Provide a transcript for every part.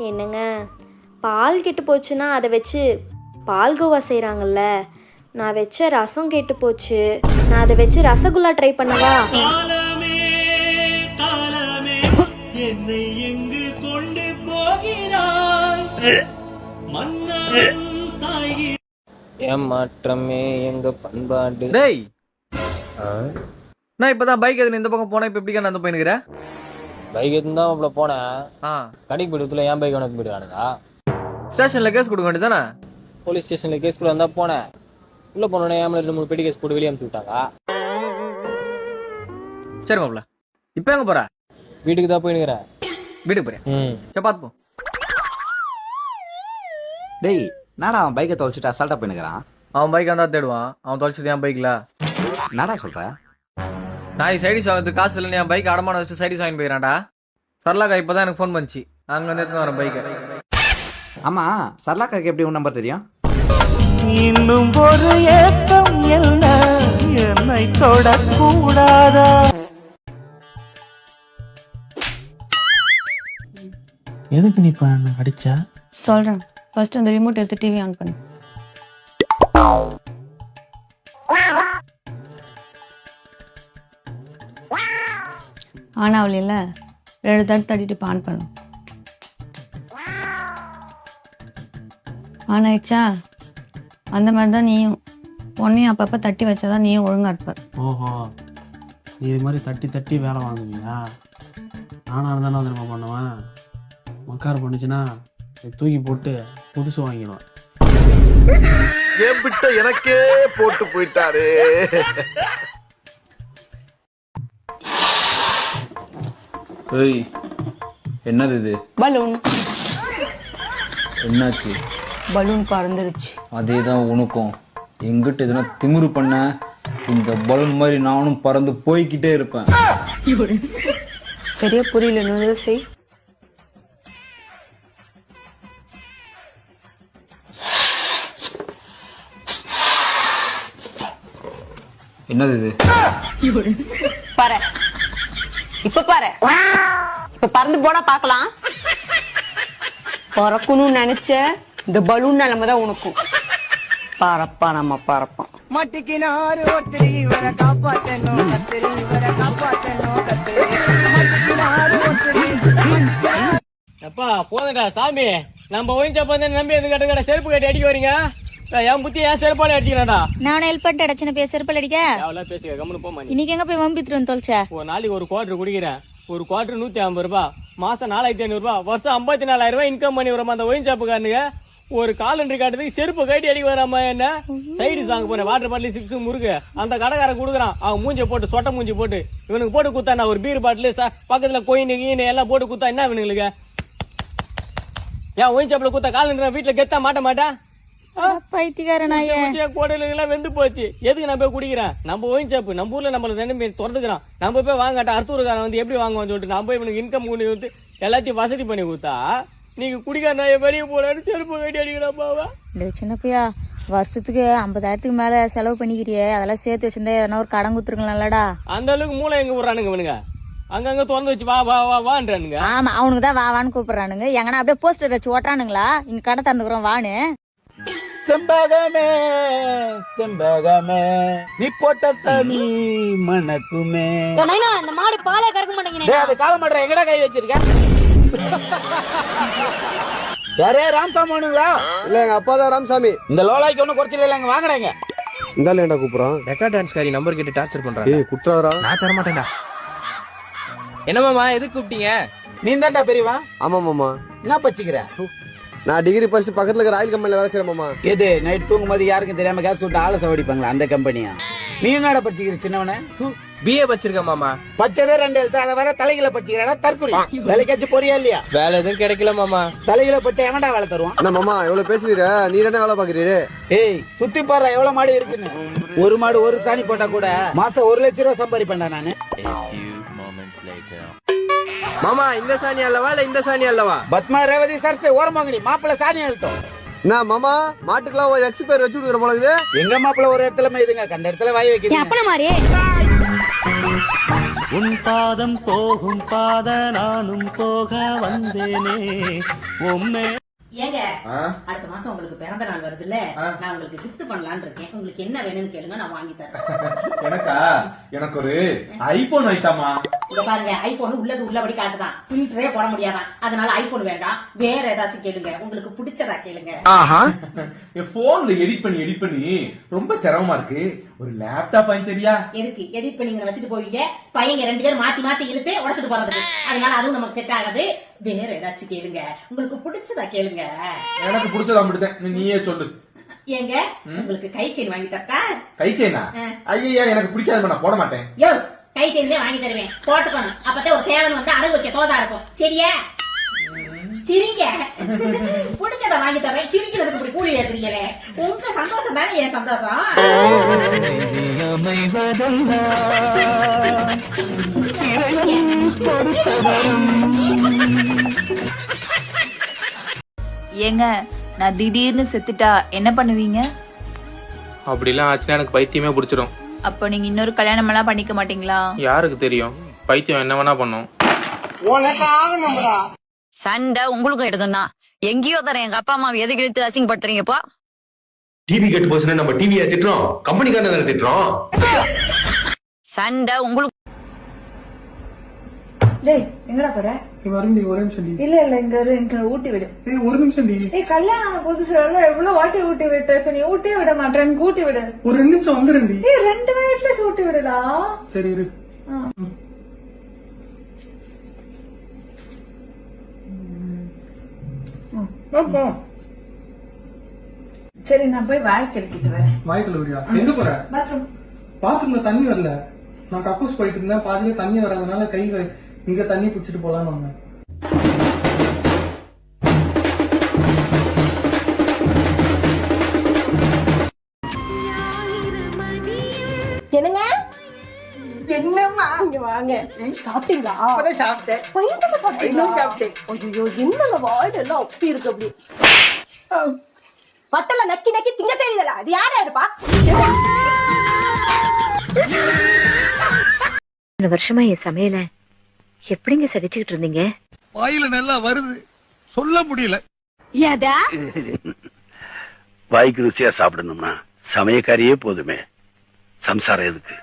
என்னங்க? பால் கெட்டு போச்சுன்னா அதை வச்சு பால்கோவா செய்கிறாங்கல்ல நான் வச்ச ரசம் கெட்டு போச்சு. நான் அதை வச்சு ரசகுல்லா ட்ரை பண்ணவா? காலமே காலமே என்னை எங்கு கொண்டு போகிறாய்? ஏமாற்றமே எங்க பண்பாடு? டேய்! நான் இப்பதான் பைக் எதுன்னு இந்த பக்கம் போனா இப்ப எப்படி நான் அந்த பையனுக்குற பைக் இருந்தா அவ்வளோ போனேன். ஆ. கடைக்கு போயிட்டு ஏன் பைக் உனக்கு போயிடுவானுங்க ஸ்டேஷன்ல கேஸ் கொடுக்க வேண்டியதானே போலீஸ் ஸ்டேஷன்ல கேஸ் கூட வந்தா போனேன். உள்ள போனோடனே ஏன் ரெண்டு மூணு பெட்டி கேஸ் போட்டு வெளியே அனுப்பிச்சு விட்டாங்க. சரி மாப்ள இப்போ எங்க போற? வீட்டுக்கு தான் போயினுக்கிறேன். வீட்டுக்கு போறேன் ம். சரி பாத்துப்போம் டேய் நாடா அவன் பைக்கை தொலைச்சிட்டு அசால்ட்டா போயினுக்கிறான்? அவன் பைக் வந்தா தேடுவான். அவன் தொலைச்சது என் பைக்ல. என்னடா சொல்ற? நான் சைடிஸ் வாங்குறதுக்கு காசு இல்லைன்னு என் பைக் அடமான வச்சு சைடிஸ் வாங்கி போயிடறான்டா. சரளாக்கா இப்பதான் எனக்கு ஃபோன் பண்ணிச்சு அங்க வந்து எடுத்துன்னு வரேன் பைக்கை. ஆமா சரளாக்காக்கு எப்படி உன் நம்பர் தெரியும்? இன்னும் ஒரு ஏக்கம் என்ன என்னை தொடக்கூடாதா? எதுக்கு நீ இப்போ அடிச்ச? சொல்கிறேன் ஃபர்ஸ்ட் அந்த ரிமோட் எடுத்து டிவி ஆன் பண்ணு. ஆன் ஆகலையில ரெண்டு தட்டு தட்டிட்டு இப்போ ஆன் பண்ணு. ஆன் ஆயிடுச்சா? அந்த மாதிரி தான் நீயும் உன்னையும் அப்பப்போ தட்டி வச்சாதான் நீயும் ஒழுங்கா இருப்ப. ஓஹோ. நீ இது மாதிரி தட்டி தட்டி வேலை வாங்குவீங்களா? நானாக இருந்தாலும் திரும்ப பண்ணுவேன்? மக்கார் பண்ணுச்சுன்னா தூக்கி போட்டு புதுசு வாங்கிடுவேன். ஏம்பிட்ட எனக்கே போட்டு போயிட்டாரு. ஏய் என்னது இது? பலூன். என்னாச்சு? பலூன் பறந்துருச்சு. அதே தான் உனக்கும். எங்கிட்ட எதுனா திமிரு பண்ண இந்த பலூன் மாதிரி நானும் பறந்து போய்க்கிட்டே இருப்பேன். சரியா புரியல இன்னொரு செய். என்னது இது? பாரு இப்ப பாரு. இப்ப பறந்து போனா பாக்கலாம். பறக்கணும்னு நினைச்ச இந்த பலூன் நிலைமை தான் உனக்கும். பறப்பா நம்ம பறப்போம் மட்டிக்கினாரு ஒருத்தரி இவரை காப்பாத்தணும் கத்திரி இவரை காப்பாத்தணும் கத்திரி. மட்டிக்கினாரு ஒருத்தரி அப்பா போதுடா சாமி. நம்ம ஒயின்சாப் வந்து நம்பி எது கட்ட கடை செருப்பு கட்டி அடிக்க வரீங்க? என் புத்தி ஏன் செருப்பாலே அடிச்சுக்கிறாடா நான் ஹெல்ப் பண்ணிட்டு அடைச்சின பேர் செருப்பல் அடிக்க? அவ்வளோ பேசுக கம்முனு போமா இன்னைக்கு எங்க போய் வம்பித்துட்டு வந்து தொலைச்ச? ஒரு நாளைக்கு ஒரு குவார்டர் குடிக்கிறேன். ஒரு குவார்டர் நூத்தி ஐம்பது ரூபாய் மாசம் நாலாயிரத்தி ஐநூறு ரூபாய் வருஷம் ஐம்பத்தி நாலாயிரம் ரூபாய் இன்கம் பண்ணி வரோம் அந்த ஒயின் ஷாப்புக்காரனுங்க ஒரு காலண்டர் காட்டுறதுக்கு செருப்பு கட்டி அடிக்க வராம என்ன? சைடு வாங்க போறேன். வாட்டர் பாட்டில் சிப்ஸ் முறுக்கு. அந்த கடைக்காரன் கொடுக்குறான். அவன் மூஞ்சி போட்டு சொட்டை மூஞ்சி போட்டு இவனுக்கு போட்டு குத்தா நான் ஒரு பீர் பாட்டில் பக்கத்துல கோயின் கீனு எல்லாம் போட்டு குத்தா என்ன இவனுங்களுக்கு? ஏன் ஒயின் ஷாப்ல குத்தா காலண்டர் வீட்டுல கெத்தா மாட்ட மாட்டேன் பைத்தியக்காரனாயே. கோடையில வெந்து போச்சு. எதுக்கு நான் போய் குடிக்கிறேன்? நம்ம ஒயின் ஷாப் நம்ம ஊர்ல நம்மள ரெண்டு திறந்துக்கிறான் நம்ம போய் வாங்காட்ட அர்த்தூர்காரன் வந்து எப்படி வாங்குவான்னு சொல்லிட்டு நம்ம போய் இவனுக்கு இன்கம் கொண்டு வந்து எல்லாத்தையும் வசதி பண்ணி கொடுத்தா நீங்க குடிக்கார நான் வெளியே போலான்னு செருப்பு கட்டி அடிக்கிறான் பாவா சின்ன பையா வருஷத்துக்கு ஐம்பதாயிரத்துக்கு மேல செலவு பண்ணிக்கிறியே. அதெல்லாம் சேர்த்து வச்சிருந்தா எதனா ஒரு கடன் கொடுத்துருக்கலாம்லடா. அந்த அளவுக்கு மூளை எங்க விடுறானுங்க இவனுங்க? அங்கங்க திறந்து வச்சு வா வா வா வான்றானுங்க. ஆமா அவனுக்கு தான் வா வான்னு கூப்பிடுறானுங்க. எங்கன்னா அப்படியே போஸ்டர் வச்சு ஓட்டுறானுங்களா? இங்க கடை திறந்துக்கிறோம் வான்னு. செம்பகமே செம்பகமே நீ போட்ட சனி மணக்குமே. இந்த மாடு பாலே கறக்க மாட்டேங்கிறேன் டேய் அது கால மாட்டற எங்கடா கை வச்சிருக்க? யாரே ராம்சாமனுங்களா? இல்ல எங்க அப்பா தான் ராமசாமி. இந்த லோலாய்க்கு ஒன்றும் குறைச்சல இல்லைங்க வாங்குறேங்க இந்த ஏன்டா கூப்பிடுறான்? ரெக்கார்ட் டான்ஸ்காரி நம்பர் கேட்டு டார்ச்சர் பண்றான் ஏய் குற்றாரா நான் தர மாட்டேன்டா. என்ன மாமா எதுக்கு கூப்பிட்டீங்க? நீ தான்டா பெரியவா? ஆமா மாமா. என்ன பச்சிக்கிற? நான் டிகிரி படிச்சு பக்கத்துல இருக்கிற ஆயில் கம்பெனில வேலை செய்யறேன் மாமா. எது நைட் தூங்கும் போது யாருக்கும் தெரியாம கேஸ் விட்டு ஆளை சவடிப்பாங்களா அந்த கம்பெனியா நீ என்னடா படிச்சுக்கிற சின்னவன? பிஏ வச்சிருக்கேன் மாமா. பச்சதே ரெண்டு எழுத்து அதை வர தலைகளை பச்சிக்கிறா தற்கொலை. வேலைக்காச்சும் பொரியா இல்லையா? வேலை எதுவும் கிடைக்கல மாமா. தலைகளை பச்சா எவன்டா வேலை தருவான்? என்ன மாமா எவ்வளவு பேசுறீர நீ என்ன வேலை பாக்குறீரு ஏய் சுத்தி பாரு எவ்வளவு மாடு இருக்குன்னு. ஒரு மாடு ஒரு சாணி போட்டா கூட மாசம் ஒரு லட்சம் ரூபாய் சம்பாதிப்பேன்டா நானு. மாமா இந்த சாணி அல்லவா இல்ல இந்த சாணி அல்லவா? பத்மா ரேவதி சரசு ஓரமாங்கடி மாப்பிள்ள சாணி எழுத்தோம் என்ன மாமா மாட்டுக்கெல்லாம் ஒரு எக்ஸ் பேர் வச்சு கொடுக்குற போல இருக்குது. எங்க மாப்பிள்ள ஒரு இடத்துல இதுங்க கண்ட இடத்துல வாய் வைக்கிறீங்க அப்பன மாதிரி உன் பாதம் போகும் பாத நானும் போக வந்தேனே. உம்மே ஏங்க அடுத்த மாசம் உங்களுக்கு பிறந்த நாள் வருதுல்ல? நான் உங்களுக்கு gift பண்ணலாம்னு இருக்கேன். உங்களுக்கு என்ன வேணும்னு கேளுங்க நான் வாங்கி தரேன். எனக்கா? எனக்கு ஒரு ஐபோன் வைத்தாமா இங்க பாருங்க ஐபோன் உள்ளது உள்ளபடி காட்டுதான். ஃபில்டரே போட முடியாதான். அதனால ஐபோன் வேண்டாம். வேற ஏதாச்சும் கேளுங்க. உங்களுக்கு பிடிச்சதா கேளுங்க. என் போன்ல எடிட் பண்ணி எடிட் பண்ணி ரொம்ப சிரமமா இருக்கு. ஒரு லேப்டாப் வாங்கி தெரியா? எதுக்கு? எடிட் பண்ணி வச்சுட்டு போவீங்க? பையங்க ரெண்டு பேரும் மாத்தி மாத்தி இழுத்து உடைச்சிட்டு போறதுக்கு. அதனால அதுவும் நமக்கு செட் ஆகாது. வேற ஏதாச்சும் கேளுங்க உங்களுக்கு பிடிச்சதா கேளுங்க எனக்கு பிடிச்சதா மட்டும் நீயே சொல்லு ஏங்க உங்களுக்கு கை செயின் வாங்கி தரட்டா கை செயினா. ஐயா எனக்கு பிடிக்காது நான் போட மாட்டேன் யோ கை செயின்லயே வாங்கி தருவேன் போட்டுக்கணும் அப்பதான் ஒரு தேவன் வந்து அடகு வைக்க தோதா இருக்கும் சரியா சிரிங்க பிடிச்சத வாங்கி தரேன் சிரிக்கிறதுக்கு இப்படி கூலி ஏத்துறீங்களே உங்க சந்தோஷம் தானே என் சந்தோஷம் ஏங்க நான் திடீர்னு செத்துட்டா என்ன பண்ணுவீங்க? அப்படிலாம் ஆச்சுன்னா எனக்கு பைத்தியமே பிடிச்சிரும் அப்போ நீங்க இன்னொரு கல்யாணம் எல்லாம் பண்ணிக்க மாட்டீங்களா? யாருக்கு தெரியும்? பைத்தியம் என்ன வேணா பண்ணும். சண்டை உங்களுக்கும் எடுத்துதான் எங்கேயோ தரேன் எங்க அப்பா அம்மா எதுக்கு இழுத்து அசிங்கப்படுத்துறீங்கப்பா டிவி கெட்டு போச்சுன்னா நம்ம டிவியை திட்டுறோம். கம்பெனிக்காரன் திட்டுறோம். சண்டை உங்களுக்கு டேய் எங்கடா போற? வருண்டி ஒரே நிமிஷம் டி இல்ல இல்ல இங்க இரு, இங்க ஊட்டி விடு. ஏய் ஒரு நிமிஷம் டி ஏய் கல்யாணம் புதுசுல எவ்வளவு வாட்டி ஊட்டி விட்ட இப்ப நீ ஊட்டியே விட மாட்டேன் ஊட்டி விடு. ஒரு ரெண்டு நிமிஷம் வந்துடுண்டி ஏய் ரெண்டு வயசுல ஊட்டி விடுடா. சரி இரு. சரி நான் போய் வாய் கழிக்கிட்டு வரேன். வாய் கழுவுறியா எங்க போற? பாத்ரூம் பாத்ரூம்ல தண்ணி வரல. நான் கக்கூஸ் போயிட்டு இருந்தேன். பாதியில தண்ணி வராதனால கை இங்க தண்ணி பிடிச்சிட்டு போலான்னு வந்தேன். என்னங்க? என்னம்மா? இங்க வாங்க. சாப்பிட்டீங்களா? அப்பதான் சாப்பிட்டேன். பயங்கரமா சாப்பிட்டேன். ஐயோ என்னங்க வாயில எல்லாம் அப்படி இருக்கு அப்படி? நக்கி நக்கி திங்க தெரியல அது யாரா இருப்பா வருஷமா என் சமையல எப்படிங்க சகிச்சுக்கிட்டு இருந்தீங்க? வாயில நல்லா வருது. சொல்ல முடியல. வாய்க்கு ருசியா சாப்பிடணும்னா சமயக்காரியே போதுமே. சம்சாரம் எதுக்கு?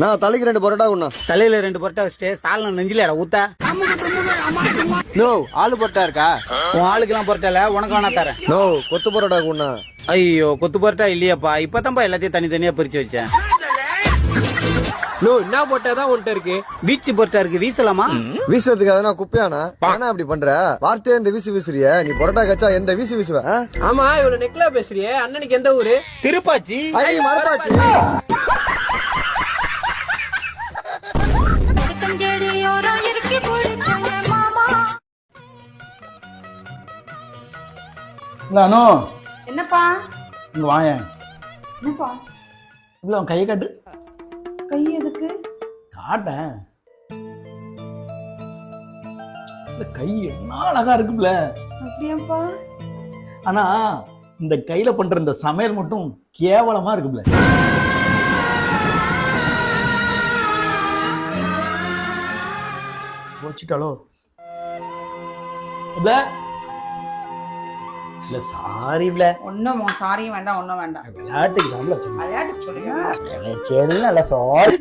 நான் தலைக்கு ரெண்டு பரோட்டா உண்ணா. தலையில ரெண்டு பொருட்டா வச்சுட்டு சால்னா நெஞ்சில ஊத்த. நோ ஆளு பொருட்டா இருக்கா? உன் ஆளுக்கெல்லாம் பொருட்டா இல்ல உனக்கு வேணா தரேன். நோ கொத்து பரோட்டா உண்ணா. ஐயோ கொத்து பொருட்டா இல்லையாப்பா. இப்பதான்ப்பா எல்லாத்தையும் தனித்தனியா பிரிச்சு வச்சேன். நோ என்ன பொருட்டா தான் உன்கிட்ட இருக்கு. பீச் பொருட்டா இருக்கு. வீசலாமா? வீசுறதுக்கு அதனா குப்பையானா? ஏன்னா அப்படி பண்ற? வார்த்தையே இந்த வீசு வீசுறிய. நீ பரோட்டா கச்சா எந்த வீசு வீசுவ? ஆமா இவ்வளவு நெக்லா பேசுறியே. அண்ணனுக்கு எந்த ஊரு? திருப்பாச்சி. ஐ மறப்பாச்சு. அனு. என்னப்பா? இங்க கையை காட்டு. கை எதுக்கு? காட்டேன். இந்த கை என்ன அழகா இருக்குல்ல அப்படியாப்பா? ஆனா இந்த கையில பண்ற இந்த சமையல் மட்டும் கேவலமா இருக்குல்ல வச்சுட்டாலோ இல்ல சாரி இல்ல ஒன்னும் சாரியும் வேண்டாம் ஒன்னும் வேண்டாம். விளையாட்டுக்கு தான் சொன்னேன். விளையாட்டு சொல்லுங்க. சரி நல்ல சாரி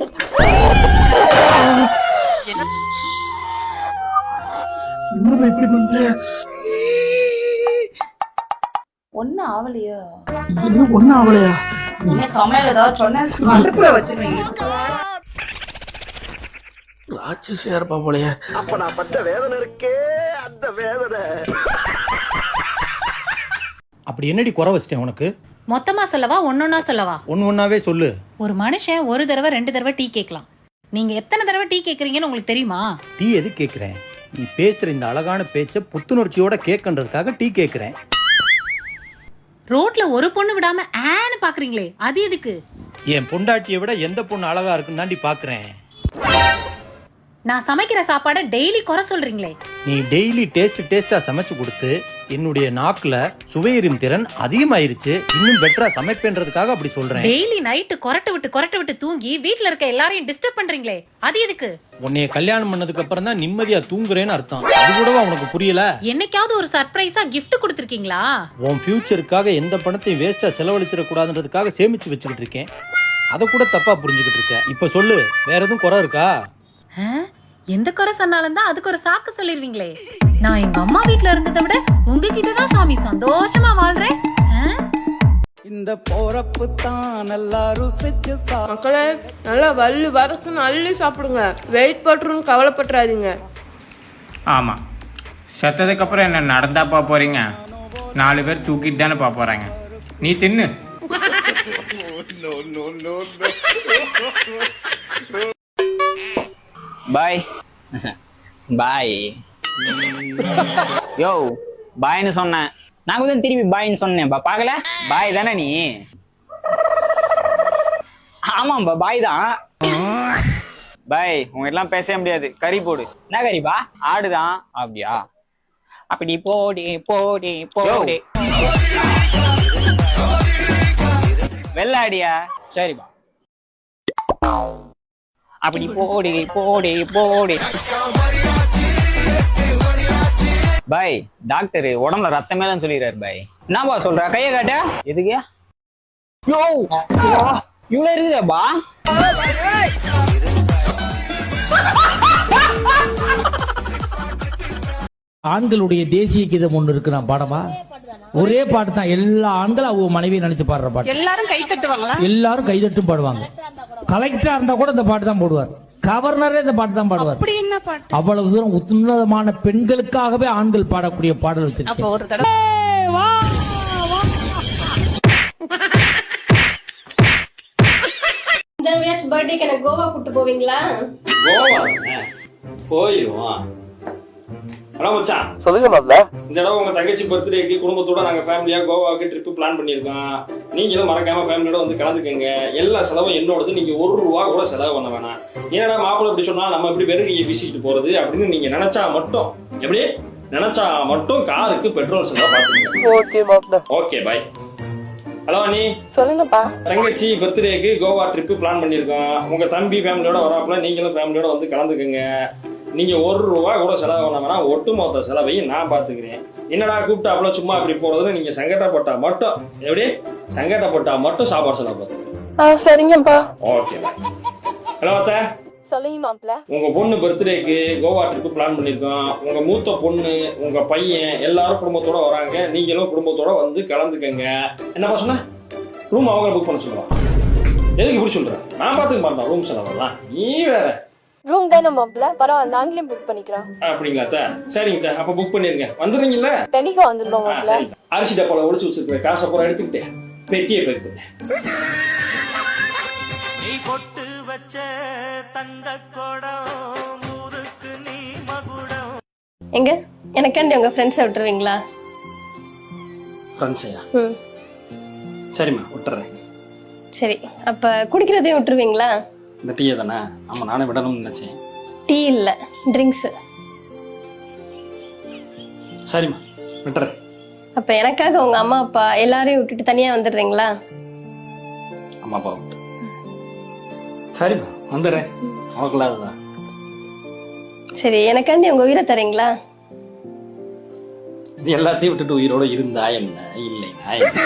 என்ன இப்படி பண்ற ஒன்னும் ஆவலையோ? இன்னும் ஒன்னும் ஆகலையா என்ன சமையல் ஏதாவது சொன்னேன்? அடுப்புல வச்சிருவீங்க ராட்சசியா இருப்பா போலயே? அப்ப நான் பட்ட வேதனை இருக்கே அந்த வேதனை. அப்படி என்னடி குறை வச்சிட்டேன் உனக்கு? மொத்தமா சொல்லவா? ஒன்னொன்னா சொல்லவா? ஒன்று ஒன்றாவே சொல்லு. ஒரு மனுஷன் ஒரு தடவை ரெண்டு தடவை டீ கேட்கலாம். நீங்க எத்தனை தடவை டீ கேக்குறீங்கன்னு உங்களுக்கு தெரியுமா? டீ எது கேட்குறேன்? நீ பேசுகிற இந்த அழகான பேச்சை புத்துணர்ச்சியோட கேட்கன்றதுக்காக டீ கேட்குறேன். ரோட்ல ஒரு பொண்ணு விடாம ஆன்னு பாக்குறீங்களே அது எதுக்கு? என் பொண்டாட்டியை விட எந்த பொண்ணு அழகா இருக்குன்னு தாண்டி பார்க்குறேன் நான் சமைக்கிற சாப்பாடை டெய்லி குறை சொல்றீங்களே. நீ டெய்லி டேஸ்ட் டேஸ்ட்டாக சமைச்சு கொடுத்து என்னுடைய நாக்குல சுவையறியும் திறன் அதிகமாயிருச்சு. இன்னும் பெட்டரா சமைப்பேன்றதுக்காக அப்படி சொல்றேன். டெய்லி நைட்டு கொரட்டை விட்டு கொரட்டை விட்டு தூங்கி வீட்ல இருக்க எல்லாரையும் டிஸ்டர்ப் பண்றீங்களே. அது எதுக்கு? உன்னைய கல்யாணம் பண்ணதுக்கு அப்புறம் தான் நிம்மதியா தூங்குறேன்னு அர்த்தம். அது கூடவா உனக்கு புரியல? என்னைக்காவது ஒரு சர்ப்ரைஸா கிஃப்ட் கொடுத்திருக்கீங்களா? உன் ஃபியூச்சருக்காக எந்த பணத்தையும் வேஸ்டா செலவழிச்சிட கூடாதுன்றதுக்காக சேமிச்சு வச்சுக்கிட்டு இருக்கேன். அதை கூட தப்பா புரிஞ்சுக்கிட்டு இருக்க. இப்ப சொல்லு வேற எதுவும் குறை இருக்கா? எந்த குறை சொன்னாலும் தான் அதுக்கு ஒரு சாக்கு சொல்லிருவீங்களே. நான் எங்க அம்மா வீட்ல இருந்ததை விட உங்ககிட்ட தான் சாமி சந்தோஷமா வாழ்றேன்? இந்த போறப்பு தான் நல்லா ருசிச்சு மக்களே நல்லா வள்ளு வரத்துன்னு அள்ளி சாப்பிடுங்க. வெயிட் போட்டுருன்னு கவலைப்பட்டுறாதீங்க. ஆமா. செத்ததுக்கு அப்புறம் என்ன நடந்தா பா போறீங்க? நாலு பேர் தூக்கிட்டு தானே பா போறாங்க. நீ தின்னு. பாய் பாய் யோ பாய்னு சொன்னேன். நான் கூட திருப்பி பாய்னு சொன்னேன் பார்க்கல? பாய் தானே நீ? ஆமாம்பா பாய் தான். பாய் உங்க எல்லாம் பேசவே முடியாது. கறி போடு. என்ன கறிப்பா? ஆடுதான் அப்படியா? அப்படி போடி போடி போடி. வெள்ளாடியா? சரிப்பா. அப்படி போடி போடி போடி. பாய் டாக்டர் உடம்புல ரத்தமே தான் சொல்லிடுறாரு பாய். என்னப்பா சொல்ற? கைய காட்ட? எதுக்கு? யோ இவ்வளவு இருக்குதாப்பா. ஆண்களுடைய தேசிய கீதம் ஒண்ணு இருக்கு நான் பாடமா? ஒரே பாட்டு தான்? எல்லா ஆண்களும் அவங்க மனைவியை நினைச்சு பாடுற பாட்டு. எல்லாரும் கை தட்டுவாங்களா? எல்லாரும் கைதட்டும் பாடுவாங்க. கலெக்டரா இருந்தா கூட இந்த பாட்டு தான் போடுவார். கவர்னரே இந்த பாட்டு தான் பாடுவார். அப்படி என்ன பாட்டு? அவ்வளவு தூரம் உன்னதமான பெண்களுக்காகவே ஆண்கள் பாடக்கூடிய பாடல் அப்ப வச்சிருக்கேன் ஒரு தடவை. இந்த பர்த்டேக்கு எனக்கு கோவா கூட்டு போவீங்களா? கோவா? ஹலோ மச்சான் சொல்லுங்க மாப்ள இந்த தடவை உங்க தங்கச்சி பர்த்டேக்கு குடும்பத்தோட நாங்க ஃபேமிலியா கோவாக்கு ட்ரிப் பிளான் பண்ணியிருக்கோம். நீங்களும் மறக்காம ஃபேமிலியோட வந்து கலந்துக்கங்க. எல்லா செலவும் என்னோடது. நீங்க ஒரு ரூபா கூட செலவு பண்ண வேணாம். என்னடா மாப்பிள்ளை இப்படி சொன்னா நம்ம இப்படி வெறும் கையை வீசிக்கிட்டு போறது அப்படின்னு நீங்க நினைச்சா மட்டும் எப்படி? நினைச்சா மட்டும் காருக்கு பெட்ரோல் செலவு பார்த்துக்கங்க. ஓகே மாப்ள ஓகே பாய் ஹலோ நீ சொல்லுங்கப்பா. தங்கச்சி பர்த்டேக்கு கோவா ட்ரிப் பிளான் பண்ணியிருக்கோம். உங்க தம்பி ஃபேமிலியோட வராப்புல நீங்களும் ஃபேமிலியோட வந்து கலந்துக்குங்க. நீங்க ஒரு ரூபா கூட செலவு பண்ண வேணாம் ஒட்டுமொத்த செலவையும் நான் பாத்துக்கிறேன். என்னடா கூப்பிட்டாப்புல சும்மா இப்படி போறதுன்னு நீங்க சங்கடப்பட்டா மட்டும் எப்படி? சங்கடப்பட்டா மட்டும் சாப்பாடு செலவு பார்த்துக்கங்க சரிங்கப்பா. ஓகே. ஹலோ அத்தை. சொல்லுங்க உங்க பொண்ணு பர்த்டேக்கு கோவா ட்ரிப் பிளான் பண்ணிருக்கோம். உங்க மூத்த பொண்ணு உங்க பையன் எல்லாரும் குடும்பத்தோட வராங்க. நீங்களும் குடும்பத்தோட வந்து கலந்துக்கங்க. என்னப்பா சொன்ன? ரூம் அவங்க புக் பண்ண சொல்லுவா. எதுக்கு இப்படி சொல்ற? நான் பாத்துக்க மாட்டேன் ரூம் செலவெல்லாம். நீ வேற. ரூம் தானே மாப்பிள்ள பரவாயில்ல நாங்களே புக் பண்ணிக்கிறோம். அப்படிங்களா அத்தை சரிங்க அத்தை அப்ப புக் பண்ணிருங்க. வந்துடுறீங்கல்ல? பெனிக்கா வந்துருவோம் ஆ, சரிங்க அரிசி டப்பால ஒளிச்சு வச்சிருக்கிற காசை பூரா எடுத்துக்கிட்டு பெட்டியை பேக் பண்ணு எங்க? எனக்காண்டி உங்க ஃப்ரெண்ட்ஸை விட்டுருவீங்களா? ஃப்ரெண்ட்ஸையா ம். சரிம்மா விட்டுறேன். சரி அப்ப குடிக்கிறதையும் விட்டுருவீங்களா? இந்த டீயை தானே? ஆமா நானே விடணும்னு நினைச்சேன். டீ இல்ல ட்ரிங்க்ஸ் சரிம்மா விட்டுறேன். அப்ப எனக்காக உங்க அம்மா அப்பா எல்லாரையும் விட்டுட்டு தனியா வந்துடுறீங்களா? அம்மா அப்பா விட்டு. சரிம்மா வந்துடுறேன். அவங்களாதான் சரி எனக்காண்டி உங்க உயிரை தரீங்களா? இது எல்லாத்தையும் விட்டுட்டு உயிரோட இருந்தா என்ன? இல்லைன்னா என்ன?